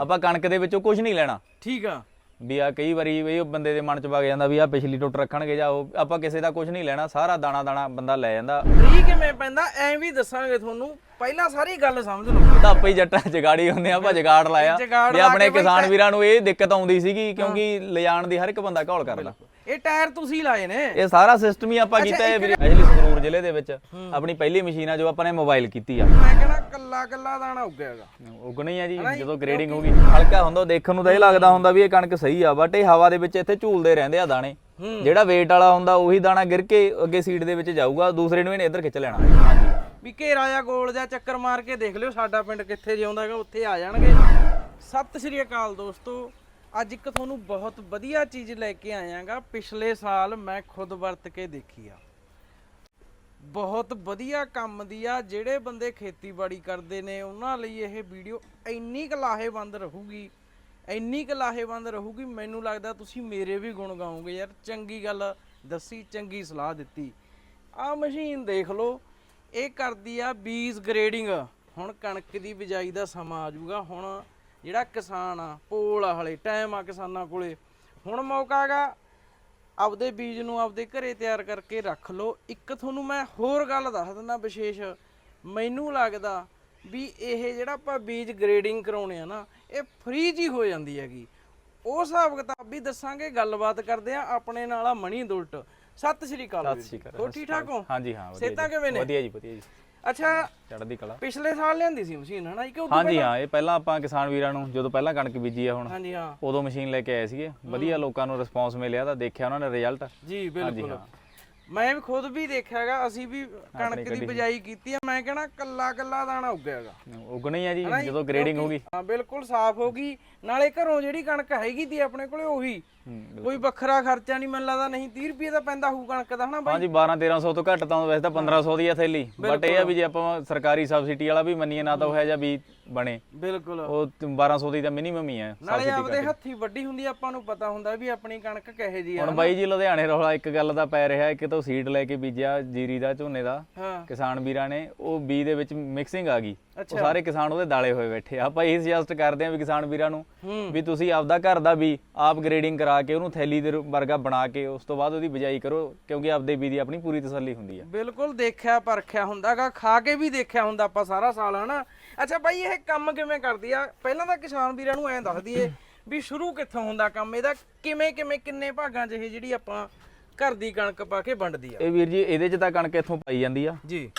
ਆਪਾਂ ਕਣਕ ਦੇ ਵਿੱਚੋਂ ਕੁਝ ਨਹੀਂ ਲੈਣਾ। ਠੀਕ ਆ। ਵੀ ਆ ਕਈ ਵਾਰੀ ਇਹ ਬੰਦੇ ਦੇ ਮਨ ਚ ਵਗ ਜਾਂਦਾ ਵੀ ਆ ਪਿਛਲੀ ਟੁੱਟ ਰੱਖਣਗੇ ਜਾਂ ਉਹ ਆਪਾਂ ਕਿਸੇ ਦਾ ਕੁਝ ਨਹੀਂ ਲੈਣਾ ਸਾਰਾ ਦਾਣਾ ਦਾਣਾ ਬੰਦਾ ਲੈ ਜਾਂਦਾ। ਫ੍ਰੀ ਕਿਵੇਂ ਪੈਂਦਾ ਐਂ ਵੀ ਦੱਸਾਂਗੇ ਤੁਹਾਨੂੰ ਪਹਿਲਾਂ ਸਾਰੀ ਗੱਲ ਸਮਝ ਲਓ। ਤਾਂ ਹੀ ਜੱਟਾਂ ਜਗਾੜੀ ਹੁੰਦੇ ਆ ਆਪਾਂ ਜਗਾੜ ਲਾਇਆ। ਵੀ ਲਾ ਆਪਣੇ ਕਿਸਾਨ ਵੀਰਾਂ ਨੂੰ ਇਹ ਦਿੱਕਤ ਆਉਂਦੀ ਸੀਗੀ ਕਿਉਂਕਿ ਲਿਜਾਣ ਦੀ ਹਰ ਇੱਕ ਬੰਦਾ ਘੋਲ ਕਰਦਾ। ਇਹ ਟਾਇਰ ਤੁਸੀਂ ਲਾਏ ਨੇ। ਇਹ ਸਾਰਾ ਸਿਸਟਮ ਹੀ ਆਪਾਂ ਕੀਤਾ ਹੈ ਵੀਰੇ। ਐਕਚੁਅਲੀ ਸੰਗਰੂਰ ਜ਼ਿਲ੍ਹੇ ਦੇ ਵਿੱਚ ਆਪਣੀ ਪਹਿਲੀ ਮਸ਼ੀਨ ਆ ਜੋ ਆਪਾਂ ਨੇ ਮੋਬਾਈਲ ਕੀਤੀ ਆ। ਮੈਂ ਕਹਿੰਦਾ ਕੱਲਾ ਕੱਲਾ ਦਾਣਾ ਉੱਗਿਆਗਾ ਉਗਣੀ ਆ ਜੀ ਜਦੋਂ ਗ੍ਰੇਡਿੰਗ ਹੋਗੀ ਹਲਕਾ ਹੁੰਦਾ ਦੇਖਣ ਨੂੰ ਤਾਂ ਇਹ ਲੱਗਦਾ ਹੁੰਦਾ ਵੀ ਇਹ ਕਣਕ ਸਹੀ ਆ ਬਟ ਇਹ ਹਵਾ ਦੇ ਵਿੱਚ ਇੱਥੇ ਝੂਲਦੇ ਰਹਿੰਦੇ ਆ ਦਾਣੇ। ਜਿਹੜਾ weight ਵਾਲਾ ਹੁੰਦਾ ਉਹੀ ਦਾਣਾ ਗਿਰ ਕੇ ਅੱਗੇ ਸੀਡ ਦੇ ਵਿੱਚ ਜਾਊਗਾ ਦੂਸਰੇ ਨੂੰ ਇਹਨੇ ਇੱਧਰ ਖਿੱਚ ਲੈਣਾ। ਹਾਂਜੀ ਵੀ ਘੇਰਾ ਜਾਂ ਗੋਲ ਜਾਂ ਚੱਕਰ ਮਾਰ ਕੇ ਦੇਖ ਲਿਓ ਸਾਡਾ ਪਿੰਡ ਕਿੱਥੇ ਜਿਉਂਦਾ ਹੈਗਾ ਉੱਥੇ ਆ ਜਾਣਗੇ। ਸਤਿ ਸ਼੍ਰੀ ਅਕਾਲ ਦੋਸਤੋ। ਅੱਜ ਇੱਕ ਤੁਹਾਨੂੰ ਬਹੁਤ ਵਧੀਆ ਚੀਜ਼ ਲੈ ਕੇ ਆਇਆਗਾ। ਪਿਛਲੇ ਸਾਲ ਮੈਂ ਖੁਦ ਵਰਤ ਕੇ ਦੇਖੀ ਆ। ਬਹੁਤ ਵਧੀਆ ਕੰਮ ਦੀ ਆ, ਜਿਹੜੇ ਬੰਦੇ ਖੇਤੀਬਾੜੀ ਕਰਦੇ ਨੇ, ਉਹਨਾਂ ਲਈ ਇਹ ਵੀਡੀਓ ਇੰਨੀ ਕੁ ਲਾਹੇਵੰਦ ਰਹੂਗੀ, ਇੰਨੀ ਕੁ ਲਾਹੇਵੰਦ ਰਹੂਗੀ, ਮੈਨੂੰ ਲੱਗਦਾ ਤੁਸੀਂ ਮੇਰੇ ਵੀ ਗੁਣ ਗਾਓਗੇ ਯਾਰ। ਚੰਗੀ ਗੱਲ ਦੱਸੀ, ਚੰਗੀ ਸਲਾਹ ਦਿੱਤੀ। ਆ ਮਸ਼ੀਨ ਦੇਖ ਲਓ, ਇਹ ਕਰਦੀ ਆ ਬੀਜ ਗ੍ਰੇਡਿੰਗ ਹੁਣ ਕਣਕ ਦੀ ਬਿਜਾਈ ਦਾ ਸਮਾਂ ਆ ਜਾਊਗਾ, ਹੁਣ ਜਿਹੜਾ ਕਿਸਾਨ ਆ ਪੋਲ ਆ ਹਲੇ ਟਾਈਮ ਆ ਕਿਸਾਨਾਂ ਕੋਲੇ। ਹੁਣ ਮੌਕਾ ਹੈਗਾ ਆਪਦੇ ਬੀਜ ਨੂੰ ਆਪਦੇ ਘਰੇ ਤਿਆਰ ਕਰਕੇ ਰੱਖ ਲਓ। ਇੱਕ ਤੁਹਾਨੂੰ ਮੈਂ ਹੋਰ ਗੱਲ ਦੱਸ ਦਿੰਦਾ ਵਿਸ਼ੇਸ਼। ਮੈਨੂੰ ਲੱਗਦਾ ਵੀ ਇਹ ਜਿਹੜਾ ਆਪਾਂ ਬੀਜ ਗ੍ਰੇਡਿੰਗ ਕਰਾਉਣੇ ਆ ਨਾ ਇਹ ਫ੍ਰੀ ਜੀ ਹੋ ਜਾਂਦੀ ਹੈਗੀ। ਉਹ ਹਿਸਾਬ ਕਿਤਾਬ ਵੀ ਦੱਸਾਂਗੇ ਗੱਲਬਾਤ ਕਰਦੇ ਆ ਆਪਣੇ ਨਾਲ ਆ ਮਣੀ ਦੁਲਟ। ਸਤਿ ਸ਼੍ਰੀ ਅਕਾਲ ਸਤਿ ਸ਼੍ਰੀ ਜੀ। ਅਕਾਲ। ਹੋਰ ਠੀਕ ਠਾਕ ਹੋ? ਹਾਂਜੀ ਹਾਂ ਵਧੀਆ ਸਿਹਤਾਂ ਜੀ। ਕਿਵੇਂ ਨੇ? ਵਧੀਆ ਜੀ ਵਧੀਆ ਜੀ। ਅੱਛਾ ਚੜ੍ਹਦੀ ਕਲਾ। ਪਿਛਲੇ ਸਾਲ ਲਿਆਂਦੀ ਸੀ ਮਸ਼ੀਨ ਹਨਾ? ਕਿ ਉਦੋਂ ਹਾਂਜੀ ਹਾਂ ਇਹ ਪਹਿਲਾਂ ਆਪਾਂ ਕਿਸਾਨ ਵੀਰਾਂ ਨੂੰ ਜਦੋਂ ਪਹਿਲਾਂ ਕਣਕ ਬੀਜੀ ਆ ਹੁਣ ਹਾਂਜੀ ਹਾਂ। ਉਦੋਂ ਮਸ਼ੀਨ ਲੈ ਕੇ ਆਏ ਸੀਗੇ। ਵਧੀਆ ਲੋਕਾਂ ਨੂੰ ਰਿਸਪੌਂਸ ਮਿਲਿਆ ਤਾਂ ਦੇਖਿਆ ਉਹਨਾਂ ਨੇ ਰਿਜ਼ਲਟ ਜੀ ਬਿਲਕੁਲ। ਹਾਂ। ਮੈਂ ਵੀ ਖੁਦ ਵੀ ਦੇਖਿਆਗਾ ਅਸੀਂ ਵੀ ਕਣਕ ਦੀ ਬਿਜਾਈ ਕੀਤੀ ਆ ਮੈਂ ਕਹਿਣਾ ਕੱਲਾ ਕੱਲਾ ਦਾਣਾ ਉੱਗਿਆਗਾ ਉਗਣੀ ਆ ਜੀ ਜਦੋਂ ਗ੍ਰੇਡਿੰਗ ਹੋਗੀ ਹਾਂ ਬਿਲਕੁਲ ਸਾਫ਼ ਹੋ ਗਈ ਨਾਲੇ ਘਰੋਂ ਜਿਹੜੀ ਕਣਕ ਹੈਗੀ ਤੀ ਆਪਣੇ ਕੋਲੇ ਉਹੀ। ਹੂੰ। ਕੋਈ ਵੱਖਰਾ ਖਰਚਾ ਨਹੀਂ ਮੈਨੂੰ ਲੱਗਦਾ ਨਹੀਂ 30 ਰੁਪਏ ਦਾ ਪੈਂਦਾ ਹੋਊ ਕਣਕ ਦਾ ਹਨਾ ਬਾਈ? ਹਾਂਜੀ 12 1300 ਤੋਂ ਘੱਟ ਤਾਂ ਵੈਸੇ ਤਾਂ 1500 ਦੀ ਆ ਥੈਲੀ। ਬਟ ਇਹ ਆ ਵੀ ਜੇ ਆਪਾਂ ਸਰਕਾਰੀ ਸਬਸਿਡੀ ਵਾਲਾ ਵੀ ਮੰਨੀਏ ਨਾ ਤਾਂ ਉਹ ਹੈ ਜਾਂ ਵੀ ਬਣੇ। ਬਿਲਕੁਲ। ਉਹ 1200 ਦੀ ਤਾਂ ਮਿਨੀਮਮ ਹੀ ਹੈ ਨਾਲੇ ਆਪਦੇ ਹੱਥੀ ਵੱਡੀ ਹੁੰਦੀ ਆ, ਆਪਾਂ ਨੂੰ ਪਤਾ ਹੁੰਦਾ ਵੀ ਆਪਣੀ ਕਣਕ ਕਿਹੇ ਜੀ ਆ ਹੁਣ ਬਾਈ ਜੀ ਲੁਧਿਆਣੇ ਰੌਲਾ ਇੱਕ ਗੱਲ ਦਾ ਪੈ ਰਿਹਾ ਇੱਕ ਤਾਂ ਸੀਡ ਲੈ ਕੇ ਬੀਜਿਆ ਜੀਰੀ ਦਾ ਝੋਨੇ ਦਾ। ਹਾਂ। ਕਿਸਾਨ ਵੀਰਾਂ ਨੇ ਉਹ ਬੀ ਦੇ ਵਿੱਚ ਮਿਕਸਿੰਗ ਆ ਗਈ। ਉਹ ਸਾਰੇ ਕਿਸਾਨ ਉਹਦੇ ਦਾਲੇ ਹੋਏ ਬੈਠੇ ਆ। ਆਪਾਂ ਇਹ ਸੁਜੈਸਟ ਕਰਦੇ ਆ ਵੀ ਕਿਸਾਨ ਵੀਰਾਂ ਨੂੰ ਵੀ ਤੁਸੀਂ ਆਪਦਾ ਘਰ ਦਾ ਵੀ ਆਪ ਗ੍ਰੇਡਿੰਗ ਕਰਾ ਕੇ ਉਹਨੂੰ ਥੈਲੀ ਦੇ ਰੂ- ਵਰਗਾ ਬਣਾ ਕੇ ਉਸ ਤੋਂ ਬਾਅਦ ਉਹਦੀ ਬਿਜਾਈ ਕਰੋ ਕਿਉਂਕਿ ਆਪਦੇ ਬੀ ਦੀ ਆਪਣੀ ਪੂਰੀ ਤਸੱਲੀ ਹੁੰਦੀ ਆ। ਬਿਲਕੁਲ ਦੇਖਿਆ ਪਰਖਿਆ ਹੁੰਦਾਗਾ ਖਾ ਕੇ ਵੀ ਦੇਖਿਆ ਹੁੰਦਾ ਆਪਾਂ ਸਾਰਾ ਸਾਲ ਹਨਾ? ਅੱਛਾ ਬਾਈ ਇਹ ਕੰਮ ਕਿਵੇਂ ਕਰਦੀ ਆ? ਪਹਿਲਾਂ ਤਾਂ ਕਿਸਾਨ ਵੀਰਾਂ ਨੂੰ ਐਂ ਦੱਸ ਦਈਏ ਵੀ ਸ਼ੁਰੂ ਕਿੱਥੋਂ ਹੁੰਦਾ ਕੰਮ? ਇਹਦਾ ਕਿਵੇਂ ਕਿਵੇਂ ਕਿੰਨੇ ਭਾਗਾਂ 'ਚ ਇਹ ਜਿਹੜੀ ਆਪਾਂ ਘਰ ਦੀ ਕਣਕ ਪਾ ਕੇ ਵੰਡਦੀ ਆ? ਇਹ ਵੀਰ ਜੀ ਇਹਦੇ 'ਚ ਤਾਂ ਕਣਕ ਇੱਥੋਂ ਪਾਈ ਜਾਂਦੀ ਆ। ਜੀ।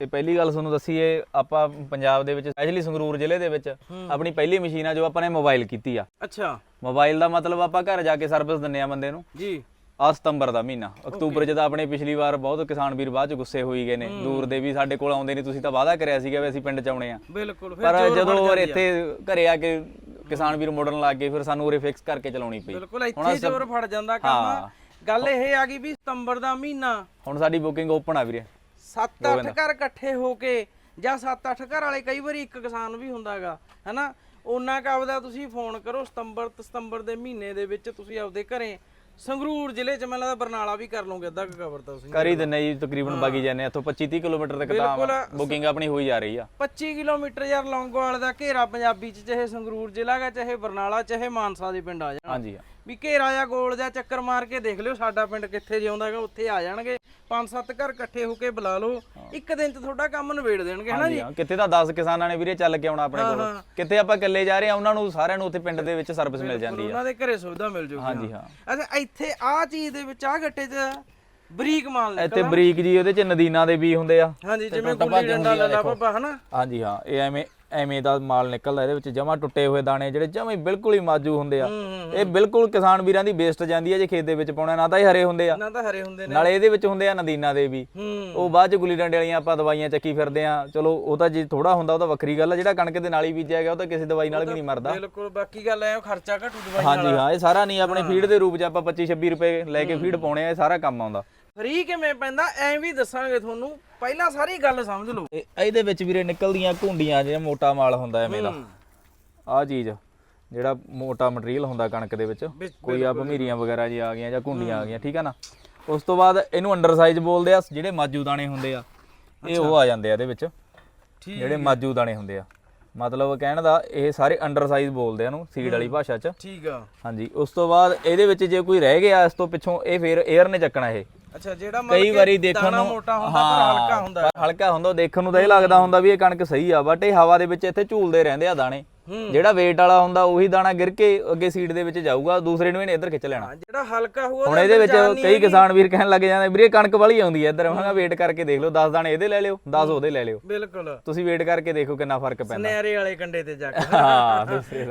ਤੇ ਪਹਿਲੀ ਗੱਲ ਤੁਹਾਨੂੰ ਦੱਸੀਏ ਆਪਾਂ ਪੰਜਾਬ ਦੇ ਵਿੱਚ ਸਪੈਸ਼ਲੀ ਸੰਗਰੂਰ ਜ਼ਿਲ੍ਹੇ ਦੇ ਵਿੱਚ ਆਪਣੀ ਪਹਿਲੀ ਮਸ਼ੀਨ ਆ ਜੋ ਆਪਾਂ ਨੇ ਮੋਬਾਈਲ ਕੀਤੀ ਆ। ਅੱਛਾ। ਮੋਬਾਈਲ ਦਾ ਮਤਲਬ ਆਪਾਂ ਘਰ ਜਾ ਕੇ ਸਰਵਿਸ ਦਿੰਨੇ ਆ ਬੰਦੇ ਨੂੰ। ਜੀ। ਆ ਸਤੰਬਰ ਦਾ ਮਹੀਨਾ। ਅਕਤੂਬਰ ਤਾਂ ਆਪਣੇ ਪਿਛਲੀ ਵਾਰ ਬਹੁਤ ਕਿਸਾਨ ਵੀਰ ਬਾਅਦ ਚ ਗੁੱਸੇ ਹੋਈ ਗਏ ਨੇ। ਦੂਰ ਦੇ ਵੀ ਸਾਡੇ ਕੋਲ ਆਉਂਦੇ ਨਹੀਂ ਤੁਸੀਂ ਤਾਂ ਵਾਅਦਾ ਕਰਿਆ ਸੀਗਾ ਵੀ ਅਸੀਂ ਪਿੰਡ ਚ ਆਉਣੇ ਆ। ਬਿਲਕੁਲ ਫਿਰ ਪਰ ਜਦੋਂ ਜਾਂਦੀ ਆ। ਇੱਥੇ ਘਰੇ ਆ ਕੇ ਕਿਸਾਨ ਵੀਰ ਮੋੜਨ ਲੱਗ ਗਏ ਫਿਰ ਸਾਨੂੰ ਉਰੇ ਫਿਕਸ ਕਰਕੇ ਚਲਾਉਣੀ ਪਈ। ਬਿਲਕੁਲ ਇੱਥੇ ਜ਼ੋਰ ਫੜ ਜਾਂਦਾ ਕੰਮ। ਗੱਲ ਇਹ ਆ ਗਈ ਵੀ ਸਤੰਬਰ ਦਾ ਮਹੀਨਾ। ਹੁਣ ਸਾਡੀ ਬੁਕਿੰਗ ਓਪਨ ਆ ਵੀਰੇ। 7-8 ਘਰ ਇਕੱਠੇ ਹੋ ਕੇ ਜਾਂ 7-8 ਘਰ ਵਾਲੇ ਕਈ ਵਾਰੀ ਇੱਕ ਕਿਸਾਨ ਵੀ ਹੁੰਦਾਗਾ ਹੈਨਾ? ਉਹਨਾਂ ਕਾ ਤੁਸੀਂ ਫੋਨ ਕਰੋ ਸਤੰਬਰ ਸਤੰਬਰ ਦੇ ਮਹੀਨੇ ਦੇ ਵਿੱਚ ਤੁਸੀਂ ਆਪਦੇ ਘਰੇ ਸੰਗਰੂਰ ਜ਼ਿਲ੍ਹੇ ਚ ਮੈਨੂੰ ਲੱਗਦਾ ਬਰਨਾਲਾ ਵੀ ਕਰ ਲਓਗੇ ਅੱਧਾ ਕਵਰ ਤਾਂ ਤੁਸੀਂ। ਕਰ ਹੀ ਦਿੰਨੇ ਜੀ ਤਕਰੀਬਨ ਬਾਗੀ ਜਾਂਦੇ ਇੱਥੋਂ 25 30 ਕਿਲੋਮੀਟਰ ਤੱਕ ਤਾਂ ਬੁਕਿੰਗ ਆਪਣੀ ਹੋਈ ਜਾ ਰਹੀ ਆ। 25 ਕਿਲੋਮੀਟਰ ਯਾਰ ਲੌਂਗੋਵਾਲ ਦਾ ਘੇਰਾ ਪੰਜਾਬੀ ਚ ਚਾਹੇ ਸੰਗਰੂਰ ਜ਼ਿਲ੍ਹਾ ਗਾ ਚਾਹੇ ਬਰਨਾਲਾ ਚਾਹੇ ਮਾਨਸਾ ਦੇ ਪਿੰਡ ਆ ਜਾਣ। ਹਾਂਜੀ। ਵੀ ਘੇਰਾ ਜਾਂ ਗੋਲ ਜਾਂ ਚੱਕਰ ਮਾਰ ਕੇ ਦੇਖ ਲਿਓ ਸਾਡਾ ਪਿੰਡ ਕਿੱਥੇ ਜਿਉਂਦਾ ਹੈਗਾ ਉੱਥੇ ਆ ਜਾਣਗੇ। ਪੰਜ ਸੱਤ ਘਰ ਇਕੱਠੇ ਹੋ ਕੇ ਬੁਲਾ ਲਓ। ਇੱਕ ਦਿਨ ਚ ਤੁਹਾਡਾ ਕੰਮ ਨਿਬੇੜ ਦੇਣਗੇ ਹਨਾ ਹਾਂ ਕਿਤੇ ਤਾਂ 10 ਕਿਸਾਨਾਂ ਨੇ ਵੀਰੇ ਚੱਲ ਕੇ ਆਉਣਾ ਆਪਣੇ ਕੋਲ। ਕਿਤੇ ਆਪਾਂ ਇਕੱਲੇ ਜਾ ਰਹੇ ਆ ਉਹਨਾਂ ਨੂੰ ਸਾਰਿਆਂ ਨੂੰ ਉੱਥੇ ਪਿੰਡ ਦੇ ਵਿੱਚ ਸਰਵਿਸ ਮਿਲ ਜਾਂਦੀ ਆ। ਉਹਨਾਂ ਦੇ ਘਰੇ ਸੁਵਿਧਾ ਮਿਲ ਜੂਗੀ ਹਾਂਜੀ ਹਾਂ। ਅੱਛਾ ਇੱਥੇ ਆਹ ਚੀਜ਼ ਦੇ ਵਿੱਚ ਆਹ ਗੱਟੇ 'ਚ ਬਰੀਕ ਮਾਲ ਨੇ ਇੱਥੇ ਬਰੀਕ ਜੀ ਉਹਦੇ ਚ ਨਦੀਨਾਂ ਦੇ ਵੀ ਹੁੰਦੇ ਆ। ਹਾਂਜੀ ਜਿਵੇਂ ਗੁੱਲੀ ਡੰਡਾ ਲੱਲਾ ਬੱਬਾ ਹਨਾ? ਹਾਂਜੀ ਹਾਂ ਇਹ ਐਵੇਂ ਐਵੇਂ ਦਾ ਮਾਲ ਨਿਕਲਦਾ ਇਹਦੇ ਵਿੱਚ ਜਮਾ ਟੁੱਟੇ ਹੋਏ ਦਾਣੇ ਜਿਹੜੇ ਜਮਾ ਹੀ ਬਿਲਕੁਲ ਹੀ ਮਾਜੂ ਹੁੰਦੇ ਆ। ਇਹ ਬਿਲਕੁਲ ਕਿਸਾਨ ਵੀਰਾਂ ਦੀ ਵੇਸਟ ਜਾਂਦੀ ਹੈ ਜੇ ਖੇਤ ਦੇ ਵਿੱਚ ਪਾਉਣਾ ਨਾ ਤਾਂ ਇਹ ਹਰੇ ਹੁੰਦੇ ਆ। ਨਾ ਤਾਂ ਹਰੇ ਹੁੰਦੇ ਨੇ। ਨਾਲੇ ਇਹਦੇ ਵਿੱਚ ਹੁੰਦੇ ਆ ਨਦੀਨਾਂ ਦੇ ਵੀ। ਉਹ ਬਾਅਦ ਚ ਗੁੱਲੀ ਡੰਡੇ ਵਾਲੀਆਂ ਆਪਾਂ ਦਵਾਈਆਂ ਚੱਕੀ ਫਿਰਦੇ ਆ। ਚਲੋ ਉਹ ਤਾਂ ਜੇ ਥੋੜਾ ਹੁੰਦਾ ਉਹ ਤਾਂ ਵੱਖਰੀ ਗੱਲ ਆ। ਜਿਹੜਾ ਕਣਕ ਦੇ ਨਾਲ ਹੀ ਬੀਜਿਆ ਗਿਆ ਉਹ ਤਾਂ ਕਿਸੇ ਦਵਾਈ ਨਾਲ ਵੀ ਨਹੀਂ ਮਰਦਾ। ਬਿਲਕੁਲ ਬਾਕੀ ਗੱਲ ਐ ਖਰਚਾ ਘਟੂ ਦਵਾਈ ਹਾਂਜੀ ਹਾਂ ਇਹ ਸਾਰਾ ਨਹੀਂ ਆਪਣੇ ਫੀਡ ਦੇ ਰੂਪ 'ਚ ਆਪਾਂ 25 26 ਰੁਪਏ ਲੈ ਕੇ ਫੀਡ ਪਾਉਣੇ ਆ ਇਹ ਸਾਰਾ ਕੰਮ ਆਉਂਦਾ। ਫਰੀ ਕਿਵੇਂ ਪੈਂਦਾ? ਐਂ ਵੀ ਦੱਸਾਂਗੇ ਤੁਹਾਨੂੰ ਪਹਿਲਾਂ ਸਾਰੀ ਗੱਲ ਸਮਝ ਲਓ। ਇਹ- ਇਹਦੇ ਵਿੱਚ ਵੀਰੇ ਨਿਕਲਦੀਆਂ ਘੁੰਡੀਆਂ ਜਿਹੜਾ ਮੋਟਾ ਮਾਲ ਹੁੰਦਾ ਐਵੇਂ ਦਾ। ਆਹ ਚੀਜ਼ ਜਿਹੜਾ ਮੋਟਾ ਮਟੀਰੀਅਲ ਹੁੰਦਾ ਕਣਕ ਦੇ ਵਿੱਚ। ਕੋਈ ਆ ਭਮੀਰੀਆਂ ਵਗੈਰਾ ਜੀ ਆ ਗਈਆਂ ਜਾਂ ਘੁੰਡੀਆਂ ਆ ਗਈਆਂ ਠੀਕ ਆ ਨਾ? ਉਸ ਤੋਂ ਬਾਅਦ ਇਹਨੂੰ ਅੰਡਰ ਸਾਈਜ਼ ਬੋਲਦੇ ਆ ਜਿਹੜੇ ਮਾਜੂ ਦਾਣੇ ਹੁੰਦੇ ਆ। ਇਹ ਉਹ ਆ ਜਾਂਦੇ ਆ ਇਹਦੇ ਵਿੱਚ ਠੀਕ ਜਿਹੜੇ ਮਾਜੂ ਦਾਣੇ ਹੁੰਦੇ ਆ। ਮਤਲਬ ਕਹਿਣ ਦਾ ਇਹ ਸਾਰੇ ਅੰਡਰ ਸਾਈਜ਼ ਬੋਲਦੇ ਆ ਨੂੰ ਸੀਡ ਵਾਲੀ ਭਾਸ਼ਾ 'ਚ। ਠੀਕ ਆ। ਹਾਂਜੀ ਉਸ ਤੋਂ ਬਾਅਦ ਇਹਦੇ ਵਿੱਚ ਜੇ ਕੋਈ ਰਹਿ ਗਿਆ ਇਸ ਤੋਂ ਪਿੱਛੋਂ ਇਹ ਫਿਰ 에ਅਰ ਨੇ ਚੱਕਣਾ ਇਹ। ਅੱਛਾ ਜਿਹੜਾ ਕਈ ਵਾਰੀ ਦੇਖਣ ਨੂੰ ਮੋਟਾ ਹੁੰਦਾ ਪਰ ਹਲਕਾ ਹੁੰਦਾ। ਹਲਕਾ ਹੁੰਦਾ ਦੇਖਣ ਨੂੰ ਤਾਂ ਇਹ ਲੱਗਦਾ ਹੁੰਦਾ ਵੀ ਇਹ ਕਣਕ ਸਹੀ ਆ ਬਟ ਇਹ ਹਵਾ ਦੇ ਵਿੱਚ ਇੱਥੇ ਝੂਲਦੇ ਰਹਿੰਦੇ ਆ ਦਾਣੇ। ਜਿਹੜਾ weight ਵਾਲਾ ਹੁੰਦਾ ਉਹੀ ਦਾਣਾ ਗਿਰ ਕੇ ਅੱਗੇ ਸੀਡ ਦੇ ਵਿੱਚ ਜਾਊਗਾ ਦੂਸਰੇ ਨੂੰ ਇਹਨੇ ਇੱਧਰ ਖਿੱਚ ਲੈਣਾ। ਜਿਹੜਾ ਹਲਕਾ ਹੋਊ ਹੁਣ ਇਹਦੇ ਵਿੱਚ ਕਈ ਕਿਸਾਨ ਵੀਰ ਕਹਿਣ ਲੱਗ ਜਾਂਦੇ ਵੀਰੇ ਕਣਕ ਵਾਲੀ ਆਉਂਦੀ ਹੈ ਇੱਧਰ ਮੈਂ ਕਿਹਾ ਵੇਟ ਕਰਕੇ ਦੇਖ ਲਓ 10 ਦਾਣੇ ਇਹਦੇ ਲੈ ਲਿਓ 10 ਉਹਦੇ ਲੈ ਲਿਓ। ਬਿਲਕੁਲ। ਤੁਸੀਂ ਵੇਟ ਕਰਕੇ ਦੇਖੋ ਕਿੰਨਾ ਫ਼ਰਕ ਪੈਂਦਾ। ਨਹਿਰੇ ਵਾਲੇ ਕੰਡੇ ਤੇ ਜਾ ਕੇ। ਹਾਂ।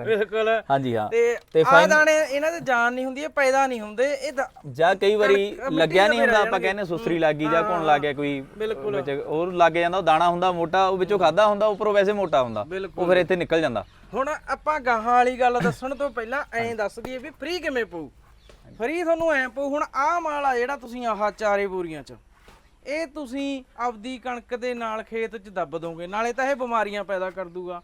ਬਿਲਕੁਲ। ਹਾਂਜੀ ਹਾਂ। ਤੇ ਆ ਦਾਣੇ ਇਹਨਾਂ ਦੇ ਜਾਨ ਨਹੀਂ ਹੁੰਦੀ ਇਹ ਪੈਦਾ ਨਹੀਂ ਹੁੰਦੇ ਇਹ ਜਾਂ ਕਈ ਵਾਰੀ ਲੱਗਿਆ ਨਹੀਂ ਹੁੰਦਾ ਆਪਾਂ ਕਹਿੰਦੇ ਸੁਸਰੀ ਲੱਗ ਗਈ ਜਾਂ ਕੋਣ ਲੱਗ ਗਿਆ ਕੋਈ। ਵਿੱਚ ਉਹ ਲੱਗ ਜਾਂਦਾ ਉਹ ਦਾਣਾ ਹੁੰਦਾ ਮੋਟਾ ਉਹ ਵਿੱਚੋਂ ਖਾਦਾ ਹੁੰਦਾ ਉੱਪਰੋਂ ਵੈਸੇ ਮੋਟਾ ਹੁੰਦਾ। ਉਹ ਫਿਰ ਇੱਥੇ ਨਿਕਲ ਜਾਂਦਾ। ਹੁਣ ਆਪਾਂ ਗਾਹਾਂ ਵਾਲੀ ਗੱਲ ਦੱਸਣ ਤੋਂ ਪਹਿਲਾਂ ਐਂ ਦੱਸ ਦਈਏ ਵੀ ਫ੍ਰੀ ਕਿਵੇਂ ਪਊ? ਫ੍ਰੀ ਤੁਹਾਨੂੰ ਐਂ ਪਊ ਹੁਣ ਆਹ ਮਾਲ ਆ ਜਿਹੜਾ ਤੁਸੀਂ ਆਹ ਚਾਰੇ ਬੋਰੀਆਂ ਚ ਇਹ ਤੁਸੀਂ ਆਪਦੀ ਕਣਕ ਦੇ ਨਾਲ ਖੇਤ ਚ ਦੱਬ ਦੋਗੇ ਨਾਲੇ ਤਾਂ ਇਹ ਬਿਮਾਰੀਆਂ ਪੈਦਾ ਕਰ ਦੂਗਾ।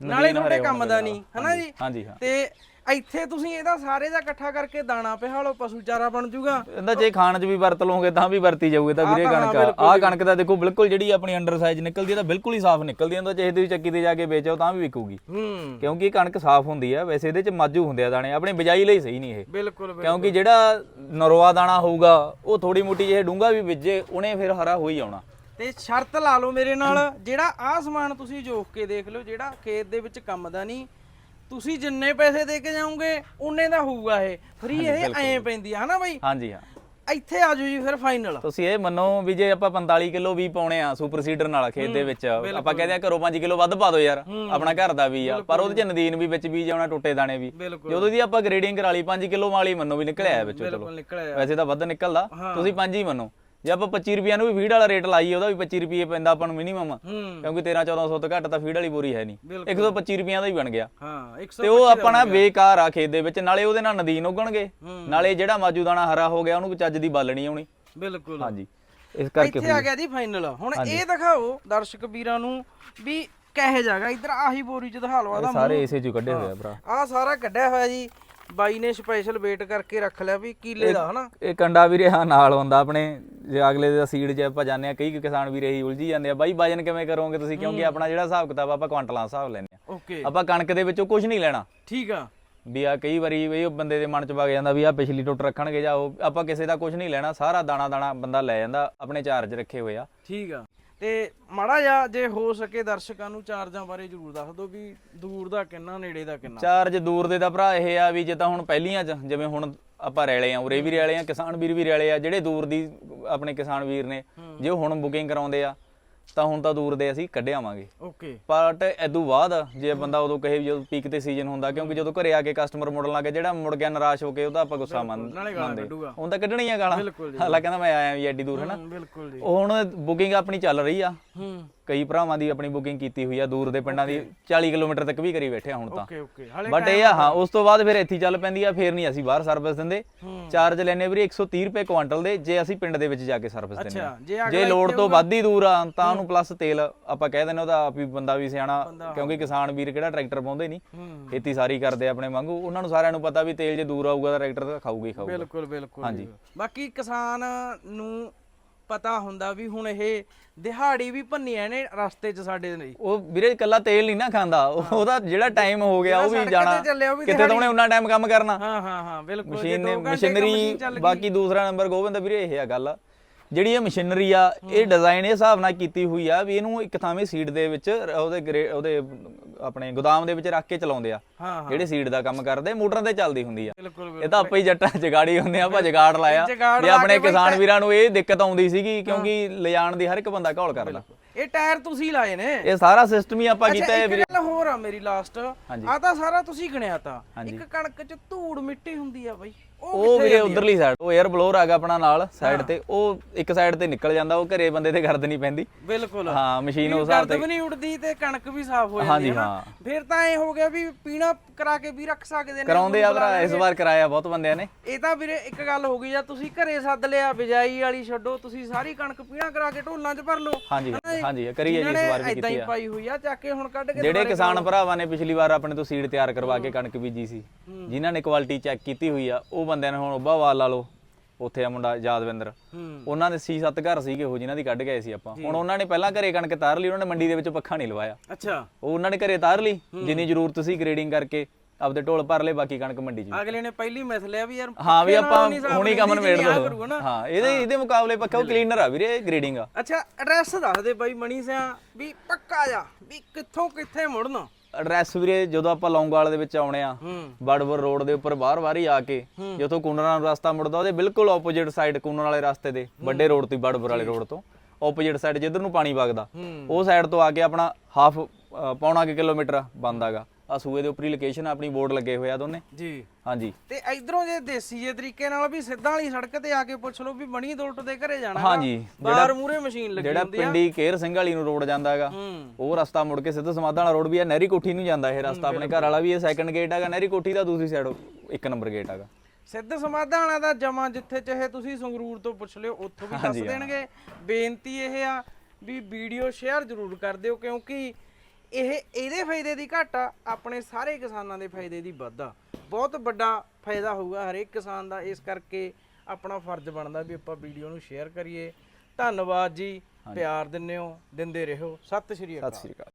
ਨਾਲੇ ਤੁਹਾਡੇ ਕੰਮ ਦਾ ਨਹੀਂ ਹਨਾ ਜੀ? ਹਾਂਜੀ ਹਾਂ। ਤੇ ਇੱਥੇ ਤੁਸੀਂ ਇਹਦਾ ਸਾਰੇ ਦਾ ਇਕੱਠਾ ਕਰਕੇ ਦਾਣਾ ਪਿਹਾ ਲਓ ਪਸ਼ੂ ਚਾਰਾ ਬਣ ਜੂਗਾ। ਇਹਦਾ ਜੇ ਖਾਣ 'ਚ ਵੀ ਵਰਤ ਲਓਗੇ ਤਾਂ ਵੀ ਵਰਤੀ ਜਾਊਗੀ ਤਾਂ ਵੀਰੇ ਕਣਕ ਆਹ ਕਣਕ ਦਾ ਦੇਖੋ ਬਿਲਕੁਲ ਜਿਹੜੀ ਆਪਣੀ ਅੰਡਰ ਸਾਈਜ਼ ਨਿਕਲਦੀ ਹੈ ਤਾਂ ਬਿਲਕੁਲ ਹੀ ਸਾਫ਼ ਨਿਕਲਦੀ ਹੈ ਤਾਂ ਚਾਹੇ ਤੁਸੀਂ ਚੱਕੀ ਤੇ ਜਾ ਕੇ ਵੇਚੋ ਤਾਂ ਵੀ ਵਿਕੂਗੀ। ਹੂੰ। ਕਿਉਂਕਿ ਇਹ ਕਣਕ ਸਾਫ਼ ਹੁੰਦੀ ਹੈ ਵੈਸੇ ਇਹਦੇ 'ਚ ਮਾਜੂ ਹੁੰਦੇ ਆ ਦਾਣੇ ਆਪਣੀ ਬਿਜਾਈ ਲਈ ਸਹੀ ਨਹੀਂ ਇਹ। ਬਿਲਕੁਲ ਬਿਲਕੁਲ। ਕਿਉਂਕਿ ਜਿਹੜਾ ਨਰਵਾ ਦਾਣਾ ਹੋਊਗਾ ਉਹ ਥੋੜੀ ਮੋਟੀ ਜਿਹੇ ਡੂੰਗਾ ਵੀ ਵਿੱਜੇ ਉਹਨੇ ਫਿਰ ਹਰਾ ਹੋ ਹੀ ਆਉਣਾ। ਤੇ ਸ਼ਰਤ ਲਾ ਲਓ ਮੇਰੇ ਨਾਲ ਜਿਹੜਾ ਆਹ ਸਮਾਨ ਤੁਸੀਂ ਜੋਖ ਕੇ ਦੇਖ ਲਓ ਜਿਹੜਾ ਖੇਤ ਦੇ ਵਿੱਚ ਕੰਮ ਦਾ ਨਹੀਂ। ਤੁਸੀਂ ਜਿੰਨੇ ਪੈਸੇ ਦੇ ਕੇ ਜਾਓਗੇ ਉਨੇ ਦਾ ਹੋਊਗਾ ਇਹ। ਫ੍ਰੀ ਇਹ ਐਂ ਪੈਂਦੀ ਆ ਹਨਾ ਬਾਈ? ਹਾਂਜੀ ਹਾਂ। ਇੱਥੇ ਆ ਜਾਓ ਜੀ ਫਿਰ ਫਾਈਨਲ ਤੁਸੀਂ ਇਹ ਮੰਨੋ ਵੀ ਜੇ ਆਪਾਂ 45 ਕਿਲੋ ਵੀ ਪਾਉਣੇ ਆ ਸੁਪਰ ਸੀਡਰ ਨਾਲ ਖੇਤ ਦੇ ਵਿੱਚ ਆਪਾਂ ਕਹਿੰਦੇ ਆ ਘਰੋਂ 5 ਕਿਲੋ ਵੱਧ ਪਾ ਦਿਓ ਯਾਰ ਆਪਣਾ ਘਰ ਦਾ ਵੀ ਆ। ਪਰ ਉਹਦੇ ਚ ਨਦੀਨ ਵੀ ਵਿੱਚ ਬੀਜ ਆਉਣਾ ਟੁੱਟੇ ਦਾਣੇ ਵੀ। ਜਦੋਂ ਦੀ ਆਪਾਂ ਗ੍ਰੇਡਿੰਗ ਕਰਾ ਲਈ 5 ਕਿਲੋ ਵਾਲੀ ਮੰਨੋ ਵੀ ਨਿਕਲਿਆ ਵਿੱਚੋਂ ਚਲੋ। ਵੈਸੇ ਤਾਂ ਵੱਧ ਨਿਕਲਦਾ। ਤੁਸੀਂ 5 ਹੀ ਮੰਨੋ। ਜੇ ਆਪਾਂ 25 ਰੁਪਿਆਂ ਨੂੰ ਵੀ ਫੀਡ ਵਾਲਾ ਰੇਟ ਲਾਈਏ ਉਹਦਾ ਵੀ 25 ਰੁਪਏ ਪੈਂਦਾ ਆਪਾਂ ਨੂੰ ਮਿਨੀਮਮ ਕਿਉਂਕਿ 13 1400 ਤੋਂ ਘੱਟ ਤਾਂ ਫੀਡ ਵਾਲੀ ਬੋਰੀ ਹੈ ਨਹੀਂ। ਬਿਲਕੁਲ। 125 ਰੁਪਿਆਂ ਦਾ ਹੀ ਬਣ ਗਿਆ। ਹਾਂ 100 ਤੇ ਉਹ ਆਪਣਾ ਬੇਕਾਰ ਆ ਖੇਤ ਦੇ ਵਿੱਚ ਨਾਲੇ ਉਹਦੇ ਨਾਲ ਨਦੀਨ ਉਗਣਗੇ। ਨਾਲੇ ਜਿਹੜਾ ਮਾਜੂ ਦਾਣਾ ਹਰਾ ਹੋ ਗਿਆ ਉਹਨੂੰ ਚੱਜ ਦੀ ਬੱਲ ਨਹੀਂ ਆਉਣੀ। ਬਿਲਕੁਲ। ਹਾਂਜੀ ਇਸ ਕਰਕੇ ਇੱਥੇ ਆ ਗਿਆ ਜੀ ਫਾਈਨਲ ਹੁਣ ਇਹ ਦਿਖਾਓ ਦਰਸ਼ਕ ਵੀਰਾਂ ਨੂੰ ਵੀ ਕਹੇ ਜਾਗਾ ਇੱਧਰ ਆਹੀ ਬੋਰੀ ਚ ਦਿਖਾ ਆਦਾ ਸਾਰੇ ਇਸੇ ਚੋਂ ਕੱਢੇ ਹੋਏ ਆ ਭਰਾ। ਆ ਸਾਰਾ ਕੱਢਿਆ ਹੋਇਆ ਜੀ। ਬਾਈ ਨੇ ਸਪੈਸ਼ਲ ਵੇਟ ਕਰਕੇ ਰੱਖ ਲਿਆ ਵੀ ਕੀਲੇ ਦਾ ਹਨਾ? ਇਹ ਕੰਡਾ ਵੀਰੇ ਹਾਂ ਨਾਲ ਹੁੰਦਾ ਆਪਣੇ ਜੇ ਅਗਲੇ ਦਾ ਸੀਡ ਜੇ ਆਪਾਂ ਜਾਂਦੇ ਆ ਕਈ ਕਿਸਾਨ ਵੀਰੇ ਹੀ ਉਲਝੀ ਜਾਂਦੇ ਆ ਬਾਈ ਵਜਨ ਕਿਵੇਂ ਕਰੋਗੇ ਤੁਸੀਂ? ਕਿਉਂਕਿ ਆਪਣਾ ਜਿਹੜਾ ਹਿਸਾਬ ਕਿਤਾਬ ਆਪਾਂ ਕੁਆਂਟਲਾਂ ਹਿਸਾਬ ਲੈਂਦੇ ਆ ਓਕੇ। ਆਪਾਂ ਕਣਕ ਦੇ ਵਿੱਚੋਂ ਕੁਝ ਨਹੀਂ ਲੈਣਾ। ਠੀਕ ਆ। ਵੀ ਆ ਕਈ ਵਾਰੀ ਵੀ ਉਹ ਬੰਦੇ ਦੇ ਮਨ ਚ ਵਗ ਜਾਂਦਾ ਵੀ ਆ ਪਿਛਲੀ ਟੁੱਟ ਰੱਖਣਗੇ ਜਾਂ ਉਹ ਆਪਾਂ ਕਿਸੇ ਦਾ ਕੁਝ ਨਹੀਂ ਲੈਣਾ ਸਾਰਾ ਦਾਣਾ ਦਾਣਾ ਬੰਦਾ ਲੈ ਜਾਂਦਾ ਆਪਣੇ ਚਾਰਜ ਰੱਖੇ ਹੋਏ ਆ। ਠੀਕ ਆ। ਤੇ ਮਾੜਾ ਜਿਹਾ ਜੇ ਹੋ ਸਕੇ ਦਰਸ਼ਕਾਂ ਨੂੰ ਚਾਰਜਾਂ ਬਾਰੇ ਜਰੂਰ ਦੱਸ ਦਿਓ ਵੀ ਦੂਰ ਦਾ ਕਿੰਨਾ ਨੇੜੇ ਦਾ ਕਿੰਨਾ। ਚਾਰਜ ਦੂਰ ਦੇ ਦਾ ਭਰਾ ਇਹ ਆ ਵੀ ਜੇ ਤਾਂ ਹੁਣ ਪਹਿਲੀਆਂ ਚ ਜਿਵੇਂ ਹੁਣ ਆਪਾਂ ਰੈਲੇ ਆ ਉਰੇ ਵੀ ਰੈਲੇ ਆ ਕਿਸਾਨ ਵੀਰ ਵੀ ਰੈਲੇ ਆ ਜਿਹੜੇ ਦੂਰ ਦੀ ਆਪਣੇ ਕਿਸਾਨ ਵੀਰ ਨੇ ਜੇ ਉਹ ਹੁਣ ਬੁਕਿੰਗ ਕਰਾਉਂਦੇ ਆ ਤਾਂ ਹੁਣ ਤਾਂ ਦੂਰ ਦੇ ਅਸੀਂ ਕੱਢ ਆਵਾਂਗੇ। ਓਕੇ। ਬਟ ਇਦੋਂ ਬਾਅਦ ਜੇ ਬੰਦਾ ਉਦੋਂ ਕਹੇ ਵੀ ਜਦੋਂ ਪੀਕ ਤੇ ਸੀਜ਼ਨ ਹੁੰਦਾ ਕਿਉਂਕਿ ਜਦੋਂ ਘਰੇ ਆ ਕੇ ਕਸਟਮਰ ਮੁੜਨ ਲੱਗੇ ਜਿਹੜਾ ਮੁੜ ਗਿਆ ਨਿਰਾਸ਼ ਹੋ ਕੇ ਉਹਦਾ ਆਪਾਂ ਗੁੱਸਾ ਮੰਨਦੇ। ਹੁਣ ਤਾਂ ਕੱਢਣੀਆਂ ਗਾਲਾਂ। ਹਾਲਾ ਕਹਿੰਦਾ ਮੈਂ ਆਇਆ ਵੀ ਐਡੀ ਦੂਰ ਹਨਾ ਹੂੰ, ਬਿਲਕੁਲ ਜੀ। ਹੁਣ ਬੁਕਿੰਗ ਆਪਣੀ ਚੱਲ ਰਹੀ ਆ। ਹੂੰ। ਕਈ ਭਰਾਵਾਂ ਦੀ ਆਪਣੀ ਬੁਕਿੰਗ ਕੀਤੀ ਹੋਈ ਆ ਦੂਰ ਦੇ ਪਿੰਡਾਂ ਦੀ 40 ਕਿਲੋਮੀਟਰ ਤੱਕ ਵੀ ਕਰੀ ਬੈਠੇ ਆ ਹੁਣ ਤਾਂ। ਓਕੇ ਓਕੇ ਹਲੇ ਬਟ ਇਹ ਆ ਹਾਂ ਉਸ ਤੋਂ ਬਾਅਦ ਫਿਰ ਇੱਥੇ ਚੱਲ ਪੈਂਦੀ ਆ ਫੇਰ ਨਹੀਂ ਅਸੀਂ ਬਾਹਰ ਸਰਵਿਸ ਦਿੰਦੇ। ਚਾਰਜ ਲੈਨੇ ਵੀਰੇ 130 ਰੁਪਏ ਕੁਆਂਟਲ ਦੇ ਜੇ ਅਸੀਂ ਪਿੰਡ ਦੇ ਵਿੱਚ ਜਾ ਕੇ ਸਰਵਿਸ ਦਿੰਦੇ ਆ। ਜੇ ਲੋਡ ਤੋਂ ਵੱਧ ਹੀ ਦੂਰ ਆ ਤਾਂ ਉਹਨੂੰ ਪਲੱਸ ਤੇਲ ਆਪਾਂ ਕਹਿ ਦਿੰਦੇ ਉਹਦਾ ਆਪ ਹੀ ਬੰਦਾ ਵੀ ਸਿਆਣਾ ਕਿਉਂਕਿ ਕਿਸਾਨ ਵੀਰ ਕਿਹੜਾ ਟਰੈਕਟਰ ਪਾਉਂਦੇ ਨਹੀਂ। ਖੇਤੀ ਸਾਰੀ ਕਰਦੇ ਆਪਣੇ ਵਾਂਗੂ ਉਹਨਾਂ ਨੂੰ ਸਾਰਿਆਂ ਨੂੰ ਪਤਾ ਵੀ ਤੇਲ ਜੇ ਦੂਰ ਆਊਗਾ ਤਾਂ ਟਰੈਕਟਰ ਤਾਂ ਖਾਊਗਾ ਹੀ ਖਾਊਗਾ। ਬਿਲਕੁਲ ਬਿਲਕੁਲ। ਹਾਂਜੀ। ਬਾਕੀ ਕਿਸਾਨ ਨੂੰ ਪਤਾ ਹੁੰਦਾ ਵੀ ਹੁਣ ਇਹ ਦਿਹਾੜੀ ਵੀ ਭੰਨੀਆਂ ਨੇ ਰਸਤੇ 'ਚ ਸਾਡੇ ਲਈ। ਉਹ ਵੀਰੇ ਇਕੱਲਾ ਤੇਲ ਨਹੀਂ ਨਾ ਖਾਂਦਾ। ਉਹ- ਉਹਦਾ ਜਿਹੜਾ ਟਾਈਮ ਹੋ ਗਿਆ ਉਹ ਵੀ ਜਾਣਾ। ਕਿਤੇ ਤਾਂ ਉਹਨੇ ਉਹਨਾਂ ਟਾਈਮ ਕੰਮ ਕਰਨਾ। ਹਾਂ ਹਾਂ ਹਾਂ ਬਿਲਕੁਲ ਮਸ਼ੀਨਰੀ ਬਾਕੀ ਦੂਸਰਾ ਨੰਬਰ ਗੋਬਿੰਦ ਵੀਰੇ ਇਹ ਆ ਗੱਲ। ਜਿਹੜੀ ਇਹ ਮਸ਼ੀਨਰੀ ਆ ਇਹ ਡਿਜ਼ਾਈਨ ਇਹ ਹਿਸਾਬ ਨਾਲ ਕੀਤੀ ਹੋਈ ਆ ਵੀ ਇਹਨੂੰ ਇੱਕ ਥਾਵੇਂ ਸੀਡ ਦੇ ਵਿੱਚ ਰ- ਉਹਦੇ ਗਰੇ- ਉਹਦੇ ਆਪਣੇ ਗੋਦਾਮ ਦੇ ਵਿੱਚ ਰੱਖ ਕੇ ਚਲਾਉਂਦੇ ਆ। ਹਾਂ ਜਿਹੜੇ ਸੀਡ ਦਾ ਕੰਮ ਕਰਦੇ ਮੋਟਰਾਂ ਤੇ ਚੱਲਦੀ ਹੁੰਦੀ ਆ। ਬਿਲਕੁਲ ਇਹ ਤਾਂ ਆਪੇ ਹੀ ਜੱਟਾਂ ਜਗਾੜੀ ਹੁੰਦੇ ਆ ਆਪਾਂ ਜਗਾੜ ਲਾਇਆ। ਜਗਾੜ ਵੀ ਲਾ ਆਪਣੇ ਕੇ ਕਿਸਾਨ ਵੀਰਾਂ ਨੂੰ ਇਹ ਦਿੱਕਤ ਆਉਂਦੀ ਸੀਗੀ ਕਿਉਂਕਿ ਲਿਜਾਣ ਦੀ ਹਰ ਇੱਕ ਬੰਦਾ ਘੋਲ ਕਰਦਾ। ਇਹ ਟਾਇਰ ਤੁਸੀਂ ਲਾਏ ਨੇ। ਇਹ ਸਾਰਾ ਸਿਸਟਮ ਹੀ ਆਪਾਂ ਕੀਤਾ ਹੈ ਇੱਕ ਵੀਰੇ। ਗੱਲ ਹੋਰ ਆ ਮੇਰੀ ਲਾਸਟ ਹਾਂਜੀ। ਆ ਤਾਂ ਸਾਰਾ ਤੁਸੀਂ ਗਿਣਿਆ ਤਾਂ। ਹਾਂਜੀ। ਇੱਕ ਕਣਕ 'ਚ ਧੂੜ ਮਿੱਟੀ ਹੁੰਦੀ ਆ ਬਾਈ। ਉਹ ਵੀਰੇ? ਉਧਰਲੀ ਸਾਈਡ ਉਹ 에ਅਰ ਬਲੋਰ ਹੈਗਾ ਆਪਣਾ ਨਾਲ ਸਾਈਡ ਤੇ ਉਹ ਇੱਕ ਸਾਈਡ ਤੇ ਨਿਕਲ ਜਾਂਦਾ ਉਹ ਘਰੇ ਬੰਦੇ ਤੇ ਗਰਦ ਨਹੀਂ ਪੈਂਦੀ। ਬਿਲਕੁਲ। ਹਾਂ ਮਸ਼ੀਨ ਉਸ ਗਰਦ ਤੇ ਵੀ ਨਹੀਂ ਉੱਡਦੀ ਤੇ ਕਣਕ ਵੀ ਸਾਫ਼ ਹੋ ਜਾਂਦੀ ਹੈ। ਨਾ। ਫਿਰ ਤਾਂ ਐ ਹੋ ਗਿਆ ਵੀ ਪੀਣਾ ਕਰਾ ਕੇ ਵੀ ਰੱਖ ਸਕਦੇ ਨੇ ਕਰਾਉਂਦੇ ਆ ਭਰਾ ਇਸ ਵਾਰ ਕਰਾਇਆ ਬਹੁਤ ਬੰਦਿਆਂ ਨੇ। ਇਹ ਤਾਂ ਵੀਰੇ ਇੱਕ ਗੱਲ ਹੋ ਗਈ ਜਾਂ ਤੁਸੀਂ ਘਰੇ ਸੱਦ ਲਿਆ ਬਿਜਾਈ ਵਾਲੀ ਛੱਡੋ ਤੁਸੀਂ ਸਾਰੀ ਕਣਕ ਪੀਣਾ ਕਰਾ ਕੇ ਢੋਲਾਂ 'ਚ ਭਰ ਲਓ। ਹਾਂਜੀ ਹਾਂਜੀ ਕਰੀਏ ਜੀ ਇਸ ਵਾਰ ਵੀ ਕੀਤੀ ਹੀ ਆ। ਪਾਈ ਹੋਈ ਆ ਚੱਕ ਕੇ ਹੁਣ ਕੱਢ ਕੇ ਜਿਹੜੇ ਕਿਸਾਨ ਭਰਾਵਾਂ ਨੇ ਪਿਛਲੀ ਵਾਰ ਆਪਣੇ ਤੋਂ ਸੀਡ ਤਿਆਰ ਕਰਵਾ ਕੇ ਕਣਕ ਬੀਜੀ ਸੀ ਜਿਨ੍ਹਾਂ ਨੇ ਕੁਆਲਿਟੀ ਚੈੱਕ ਕੀਤੀ ਹੋਈ ਆ ਉਹ ਬੰਦਿਆਂ ਨੇ ਹੁਣ ਉੱਭਾਵਾਲ ਲਾ ਲਓ ਉੱਥੇ ਆ ਮੁੰਡਾ ਯਾਦਵਿੰਦਰ। ਉਹਨਾਂ ਦੇ 6-7 ਘਰ ਸੀਗੇ ਉਹ ਜਿਨ੍ਹਾਂ ਦੀ ਕੱਢ ਗਏ ਸੀ ਆਪਾਂ। ਹੁਣ ਉਹਨਾਂ ਨੇ ਪਹਿਲਾਂ ਘਰੇ ਕਣਕ ਤਾਰ ਲਈ ਉਹਨਾਂ ਨੇ ਮੰਡੀ ਦੇ ਵਿੱਚ ਪੱਖਾ ਨਹੀਂ ਲਵਾਇਆ। ਅੱਛਾ। ਉਹ ਉਹਨਾਂ ਨੇ ਘਰੇ ਤਾਰ ਲਈ ਜਿੰਨੀ ਜ਼ਰੂਰਤ ਸੀ ਗ੍ਰੇਡਿੰਗ ਕਰਕੇ ਆਪਦੇ ਢੋਲ ਭਰ ਲਏ ਬਾਕੀ ਕਣਕ ਮੰਡੀ 'ਚ ਅਗਲੇ ਨੇ ਪਹਿਲੀ ਮਿਥ ਲਿਆ ਵੀ ਯਾਰ ਹਾਂ ਵੀ ਆਪਾਂ ਹੁਣੀ ਕੰਮ ਨਿਬੇੜ ਦੋ। ਹਾਂ ਇਹਦੇ ਇਹਦੇ ਮੁਕਾਬਲੇ ਪੱਕਾ ਉਹ ਕਲੀਨਰ ਆ ਵੀਰੇ ਗ੍ਰੇਡਿੰਗ ਆ। ਅੱਛਾ ਐਡਰੈਸ ਦੱਸ ਦੇ ਬਾਈ ਮਣੀ ਸਿਆ ਵੀ ਪੱਕਾ ਜਾ ਵੀ ਕਿੱਥੋਂ ਕਿੱਥੇ ਮੁੜਨਾ? ਐਡਰੈਸ ਵੀਰੇ ਜਦੋਂ ਆਪਾਂ ਲੌਂਗਵਾਲ ਦੇ ਵਿੱਚ ਆਉਣੇ ਆ ਹੂੰ। ਬੜਬਰ ਰੋਡ ਦੇ ਉੱਪਰ ਬਾਹਰ-ਬਾਹਰ ਹੀ ਆ ਕੇ ਜਿੱਥੋਂ ਕੂਨਰਾਂ ਨੂੰ ਰਸਤਾ ਮੁੜਦਾ ਉਹਦੇ ਬਿਲਕੁਲ ਆਪੋਜ਼ਿਟ ਸਾਈਡ ਕੂਨਰ ਵਾਲੇ ਰਸਤੇ ਦੇ ਵੱਡੇ ਰੋਡ ਤੋਂ ਬੜਬਰ ਵਾਲੇ ਰੋਡ ਤੋਂ। ਆਪੋਜ਼ਿਟ ਸਾਈਡ ਜਿੱਧਰ ਨੂੰ ਪਾਣੀ ਵਗਦਾ ਉਹ ਸਾਈਡ ਤੋਂ ਆ ਕੇ ਆਪਣਾ ਹਾਫ ਪੌਣਾ ਕੁ ਕਿਲੋਮੀਟਰ ਬੰਦਾਗਾ ਆ ਸੂਏ ਦੇ ਉੱਪਰੀ ਲੋਕੇਸ਼ਨ ਆਪਣੀ ਬੋਰਡ ਲੱਗੇ ਹੋਏ ਆ ਦੋਨੇ। ਜੀ। ਹਾਂਜੀ। ਤੇ ਇਧਰੋਂ ਜੇ ਦੇਸੀ ਜੇ ਤਰੀਕੇ ਨਾਲ ਵੀ ਸਿੱਧਾ ਵਾਲੀ ਸੜਕ ਤੇ ਆ ਕੇ ਪੁੱਛ ਲਓ ਵੀ ਮਣੀ ਦੁਲਟ ਦੇ ਘਰੇ ਜਾਣਾ। ਹਾਂਜੀ, ਬਾਹਰ ਮੂਰੇ ਮਸ਼ੀਨ ਲੱਗੀ ਜਿਹੜਾ ਹੁੰਦੀ ਆ। ਪਿੰਡੀ ਕੇਰ ਸਿੰਘ ਵਾਲੀ ਨੂੰ ਰੋਡ ਜਾਂਦਾ ਹੈਗਾ ਉਹ ਰਸਤਾ ਮੁੜ ਕੇ ਸਿੱਧਾ ਸਮਾਧਾ ਵਾਲਾ ਰੋਡ ਵੀ ਆ ਨਹਿਰੀ ਕੋਠੀ ਨੂੰ ਜਾਂਦਾ ਇਹ ਰਸਤਾ ਆਪਣੇ ਘਰ ਵਾਲਾ ਵੀ ਇਹ ਸੈਕੰਡ ਗੇਟ ਹੈਗਾ ਨਹਿਰੀ ਕੋਠੀ ਦਾ ਦੂਸਰੀ ਸਾਈਡ ਇੱਕ ਨੰਬਰ ਗੇਟ ਹੈਗਾ। ਸਿੱਧ ਸਮਾਧਾਣਾ ਦਾ ਜਮਾ ਜਿੱਥੇ ਚਾਹੇ ਤੁਸੀਂ ਸੰਗਰੂਰ ਤੋਂ ਪੁੱਛ ਲਿਓ ਉੱਥੋਂ ਵੀ ਦੱਸ ਦੇਣਗੇ। ਬੇਨਤੀ ਇਹ ਆ ਵੀ ਵੀਡੀਓ ਸ਼ੇਅਰ ਜ਼ਰੂਰ ਕਰ ਦਿਓ ਕਿਉਂਕਿ ਇਹ ਇਹਦੇ ਫਾਇਦੇ ਦੀ ਘਾਟ ਆ ਆਪਣੇ ਸਾਰੇ ਕਿਸਾਨਾਂ ਦੇ ਫਾਇਦੇ ਦੀ ਵੱਧ ਆ। ਬਹੁਤ ਵੱਡਾ ਫਾਇਦਾ ਹੋਊਗਾ ਹਰੇਕ ਕਿਸਾਨ ਦਾ ਇਸ ਕਰਕੇ ਆਪਣਾ ਫਰਜ਼ ਬਣਦਾ ਵੀ ਆਪਾਂ ਵੀਡੀਓ ਨੂੰ ਸ਼ੇਅਰ ਕਰੀਏ। ਧੰਨਵਾਦ ਜੀ ਪਿਆਰ ਦਿੰਦੇ ਹੋ ਦਿੰਦੇ ਰਹੋ। ਸਤਿ ਸ਼੍ਰੀ ਅਕਾਲ। ਸਤਿ ਸ੍ਰੀ ਅਕਾਲ।